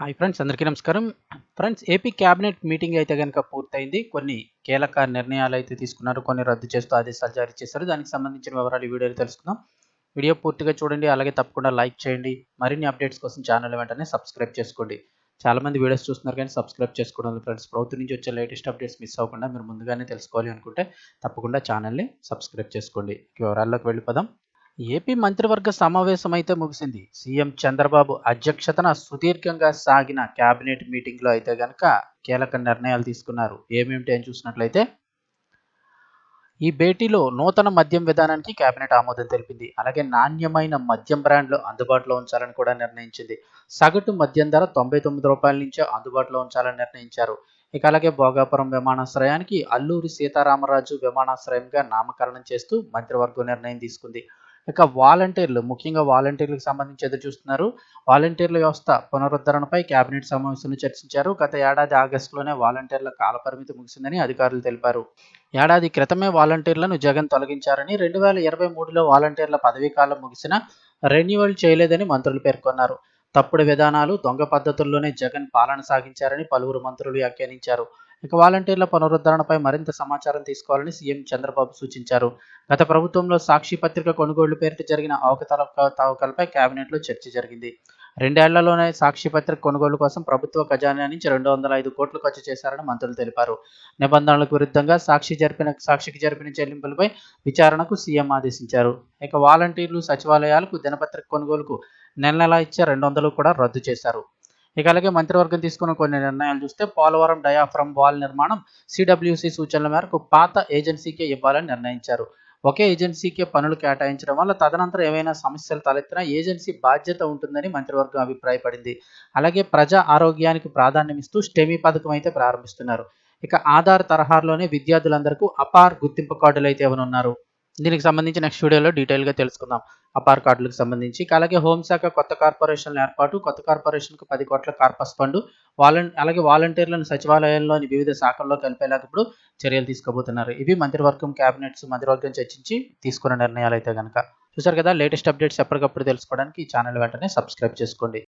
Hi friends అందరికీ నమస్కారం. Friends AP cabinet meeting అయితే కనుక పూర్తయింది. కొన్ని కీలక నిర్ణయాలు అయితే తీసుకున్నారు. కొన్ని రద్దు చేస్తూ ఆదేశాలు జారీ చేశారు. దానికి సంబంధించిన వివరాలు ఈ వీడియోలో తెలుసుకుందాం. వీడియో పూర్తిగా చూడండి. అలాగే తప్పకుండా లైక్ చేయండి. మరిన్ని అప్డేట్స్ కోసం ఛానల్ వెంటనే సబ్స్క్రైబ్ చేసుకోండి. చాలామంది వీడియోస్ చూస్తున్నారు కానీ సబ్స్క్రైబ్ చేసుకోవడం ఫ్రెండ్స్ ప్రభుత్వం నుంచి వచ్చే లేటెస్ట్ అప్డేట్స్ మిస్ అవ్వకుండా మీరు ముందుగానే తెలుసుకోవాలి అనుకుంటే తప్పకుండా ఛానల్ని సబ్స్క్రైబ్ చేసుకోండి. వివరాల్లోకి వెళ్ళిపోదాం. ఏపీ మంత్రివర్గ సమావేశం అయితే ముగిసింది. సీఎం చంద్రబాబు అధ్యక్షతన సుదీర్ఘంగా సాగిన కేబినెట్ మీటింగ్లో అయితే గనక కీలక నిర్ణయాలు తీసుకున్నారు. ఏమేమిటి అని చూసినట్లయితే ఈ భేటీలో నూతన మద్యం విధానానికి కేబినెట్ ఆమోదం తెలిపింది. అలాగే నాణ్యమైన మద్యం బ్రాండ్లు అందుబాటులో ఉంచాలని కూడా నిర్ణయించింది. సగటు మద్యం ధర తొంభై తొమ్మిది రూపాయల నుంచే అందుబాటులో ఉంచాలని నిర్ణయించారు. ఇక అలాగే భోగాపురం విమానాశ్రయానికి అల్లూరి సీతారామరాజు విమానాశ్రయంగా నామకరణం చేస్తూ మంత్రివర్గం నిర్ణయం తీసుకుంది. ఇక వాలంటీర్లు ముఖ్యంగా వాలంటీర్లకు సంబంధించి ఎదురు చూస్తున్నారు. వాలంటీర్ల వ్యవస్థ పునరుద్ధరణపై కేబినెట్ సమావేశంలో చర్చించారు. గత ఏడాది ఆగస్టులోనే వాలంటీర్ల కాలపరిమితి ముగిసిందని అధికారులు తెలిపారు. ఏడాది క్రితమే వాలంటీర్లను జగన్ తొలగించారని రెండు వేల ఇరవై మూడులో వాలంటీర్ల పదవీ కాలం ముగిసిన రెన్యువల్ చేయలేదని మంత్రులు పేర్కొన్నారు. తప్పుడు విధానాలు దొంగ పద్ధతుల్లోనే జగన్ పాలన సాగించారని పలువురు మంత్రులు వ్యాఖ్యానించారు. ఇక వాలంటీర్ల పునరుద్ధరణపై మరింత సమాచారం తీసుకోవాలని సీఎం చంద్రబాబు సూచించారు. గత ప్రభుత్వంలో సాక్షి పత్రిక కొనుగోళ్ళు పేరిట జరిగిన అవకతవకలపై కేబినెట్లో చర్చ జరిగింది. రెండేళ్ళలోనే సాక్షి పత్రిక కొనుగోలు కోసం ప్రభుత్వ ఖజానా నుంచి రెండు వందల ఐదు కోట్లు ఖర్చు చేశారని మంత్రులు తెలిపారు. నిబంధనలకు విరుద్ధంగా సాక్షి జరిపిన సాక్షికి జరిపిన చెల్లింపులపై విచారణకు సీఎం ఆదేశించారు. ఇక వాలంటీర్లు సచివాలయాలకు దినపత్రిక కొనుగోలుకు నెల నెలా ఇచ్చే రెండు వందలు కూడా రద్దు చేశారు. ఇక అలాగే మంత్రివర్గం తీసుకున్న కొన్ని నిర్ణయాలు చూస్తే పోలవరం డయాఫ్రమ్ వాల్ నిర్మాణం సిడబ్ల్యూసి సూచనల మేరకు పాత ఏజెన్సీకే ఇవ్వాలని నిర్ణయించారు. ఒకే ఏజెన్సీకే పనులు కేటాయించడం వల్ల తదనంతరం ఏవైనా సమస్యలు తలెత్తినా ఏజెన్సీ బాధ్యత ఉంటుందని మంత్రివర్గం అభిప్రాయపడింది. అలాగే ప్రజా ఆరోగ్యానికి ప్రాధాన్యమిస్తూ స్టెమీ పథకం అయితే ప్రారంభిస్తున్నారు. ఇక ఆధార్ తరహాలోనే విద్యార్థులందరికీ అపార్ గుర్తింపు కార్డులు అయితే ఇవ్వనున్నారు. దీనికి సంబంధించి నెక్స్ట్ వీడియోలో డీటెయిల్గా తెలుసుకుందాం. అపార్ కార్డులకు సంబంధించి. అలాగే హోంశాఖ కొత్త కార్పొరేషన్ల ఏర్పాటు కొత్త కార్పొరేషన్కు పది కోట్ల కార్పస్ ఫండ్ వాలంటీ అలాగే వాలంటీర్లను సచివాలయంలోని వివిధ శాఖల్లో కలిపేలాగా ఇప్పుడు చర్యలు తీసుకోబోతున్నారు. ఇవి మంత్రివర్గం క్యాబినెట్స్ మంత్రివర్గం చర్చించి తీసుకున్న నిర్ణయాలు అయితే కనుక చూసారు కదా లేటెస్ట్ అప్డేట్స్ ఎప్పటికప్పుడు తెలుసుకోవడానికి ఈ ఛానల్ వెంటనే సబ్స్క్రైబ్ చేసుకోండి.